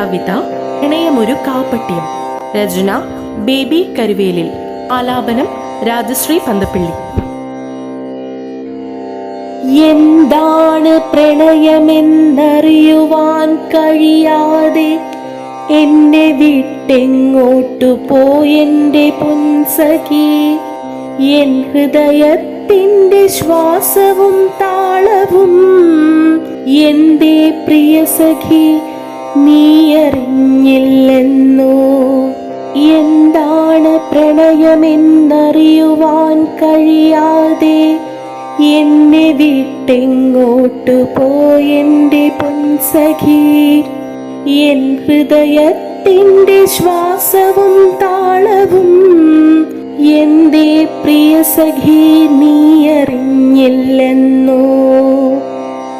കവിത ഇണയമൊരു കാപ്പട്ടിയം രചന baby Karuvelil. ആലാപനം രാജശ്രീ പന്തപ്പിള്ളി. എന്താണ് പ്രണയമെന്നറിയുവാൻ കഴിയാതെ എന്നെ വിട്ടെങ്ങോട്ടു പോയെന്റെ പുൻസഖി? എൻ ഹൃദയത്തിന്റെ ശ്വാസവും താളവും എന്റെ പ്രിയ സഖി നീ അറിഞ്ഞില്ലെന്നോ എന്താണ് പ്രണയമെന്നറിയുവാൻ കഴിയാതെ എന്നെ വിട്ടെങ്ങോട്ടു പോയെന്റെ പൊൻസഖി? എൻ ഹൃദയത്തിന്റെ ശ്വാസവും താളവും എന്റെ പ്രിയ സഖി നീ അറിഞ്ഞില്ലെന്നോ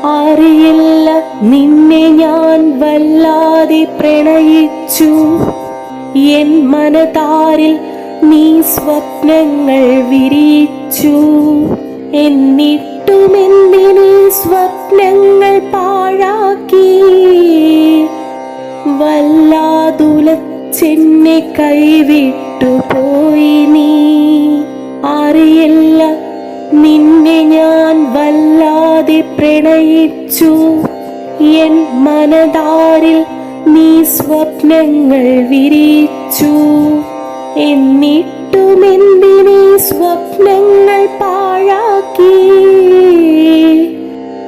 അറിയില്ല. നിന്നെ ഞാൻ വല്ലാതെ പ്രണയിച്ചു. എൻ മനതാരിൽ നീ സ്വപ്നങ്ങൾ വിരിച്ചു എന്നിട്ടും എന്തിനീ സ്വപ്നങ്ങൾ പാഴാക്കി? വല്ലാതുലച്ചെന്നെ കൈവിട്ടു പോയി നീ. അറിയില്ല. നിന്നെ ഞാൻ വല്ലാതെ പ്രണയിച്ചു. എൻ മനതാരിൽ നീ സ്വപ്നങ്ങൾ വിരിച്ചു. എന്നിട്ടും എന്തിനെ സ്വപ്നങ്ങൾ പാഴാക്കി?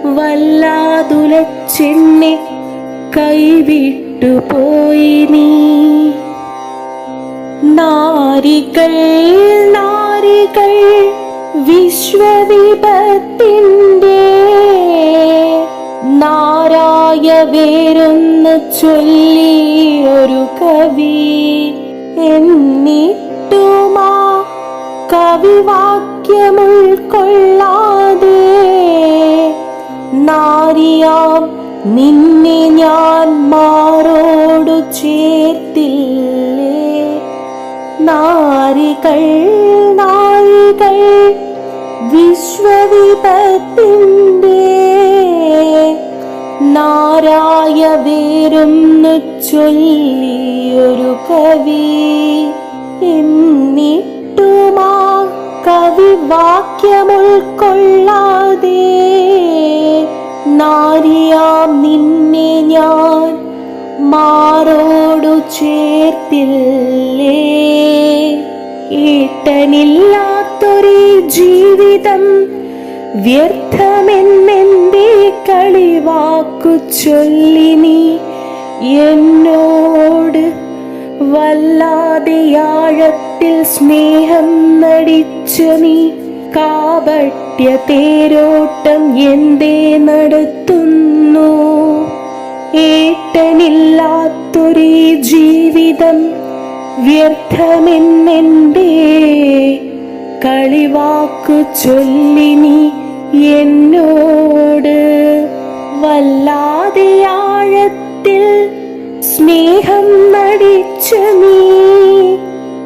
വല്ലാതുലച്ചെന്നെ കൈവിട്ടു പോയി നീ. നാരികൾ നാരികൾ വിശ്വവിപത്തിന്റെ നാരായ വേരൊന്ന് ചൊല്ലി ഒരു കവി എന്നിട്ടുമാ കവിവാക്യം ഉൾക്കൊള്ളാതെ നാരിയാം നിന്നെ ഞാൻ മാറോടു ചേർത്തില്ലേ? നാരികൾ നാരികൾ വിശ്വവിപത്തിന്റെ നാരായ വേരും ചൊല്ലിയൊരു കവി എന്നിട്ടുമാ കവി വാക്യം ഉൾക്കൊള്ളാതെ നാരിയാം നിന്നെ ഞാൻ മാറോടു ചേർത്തില്ലേ. ഈട്ടനില്ലാത്തൊരു ജീവിതം വ്യർത്ഥമെന്നെന്റെ കളിവാക്കു ചൊല്ലി നീ. എന്നോട് വല്ലാതെ ആഴത്തിൽ സ്നേഹം നടിച്ചു നീ. കാപട്യ തേരോട്ടം എന്തേ നടത്തുന്നു? ഏട്ടനില്ലാത്തൊരു ജീവിതം വ്യർത്ഥമെന്നെന്റെ കളിവാക്കു ചൊല്ലി നീ. എന്നോട് വല്ലാതെ ആഴത്തിൽ സ്നേഹം നടിച്ച നീ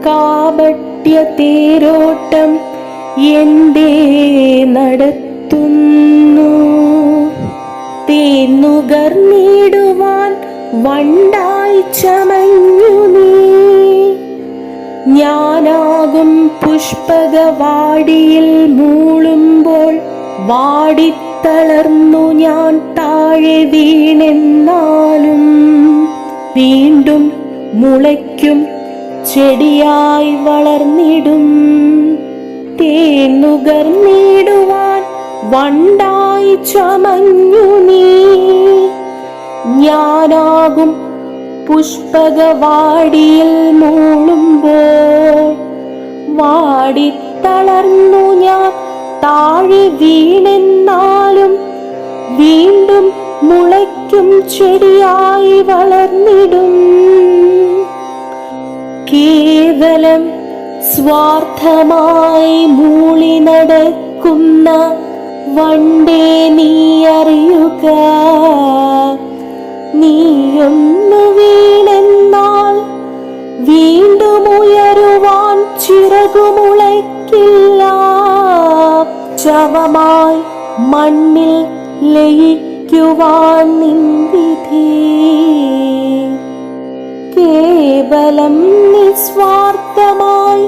കാപട്യ തേരോട്ടം എന്തേ നടത്തുന്നു? തേന്നുകർന്നിടുവാൻ വണ്ടായി ചമഞ്ഞു നീ. ഞാനാകും പുഷ്പകവാടിയിൽ മൂളുമ്പോൾ വാടിത്തളർന്നു ഞാൻ താഴെ വീണെന്നാലും വീണ്ടും മുളയ്ക്കും ചെടിയായി വളർന്നിടും. തേന്നുകർന്നിടുവാൻ വണ്ടായി ചമഞ്ഞു നീ. ഞാനാകും പുഷ്പകവാടിയിൽ മൂളുമ്പോൾ വാടിത്തളർന്നു ഞാൻ താഴെ വീണെന്നാലും വീണ്ടും മുളയ്ക്കും ചെടിയായി വളർന്നിടും. കേവലം സ്വാർത്ഥമായി മൂളി നടക്കുന്ന വണ്ടേ നീ അറിയുക. നീയൊന്നു വീണെന്നാൽ വീണ്ടും ഉയരുവാൻ ചിറകുമുളയ്ക്കില്ല. ശവമായി മണ്ണിൽ ലയിക്കുവാൻ നിന്ദിധി കേവലം നിസ്വാർത്ഥമായി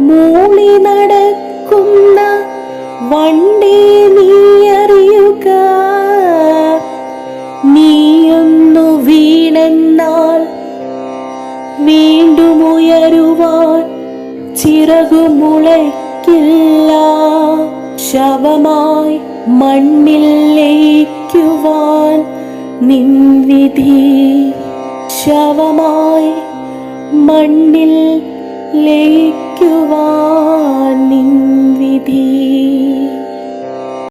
മൂളി നടക്കുന്ന വണ്ടി നീ അറിയുക. നീയൊന്നു വീണെന്നാൽ വീണ്ടും ഉയരുവാൻ ചിറകുമുളയ്ക്കില്ല ശവമായി മണ്ണിൽ ലയിക്കുവാൻ നിൻവിധി. ശവമായി മണ്ണിൽ ലയിക്കുവാൻ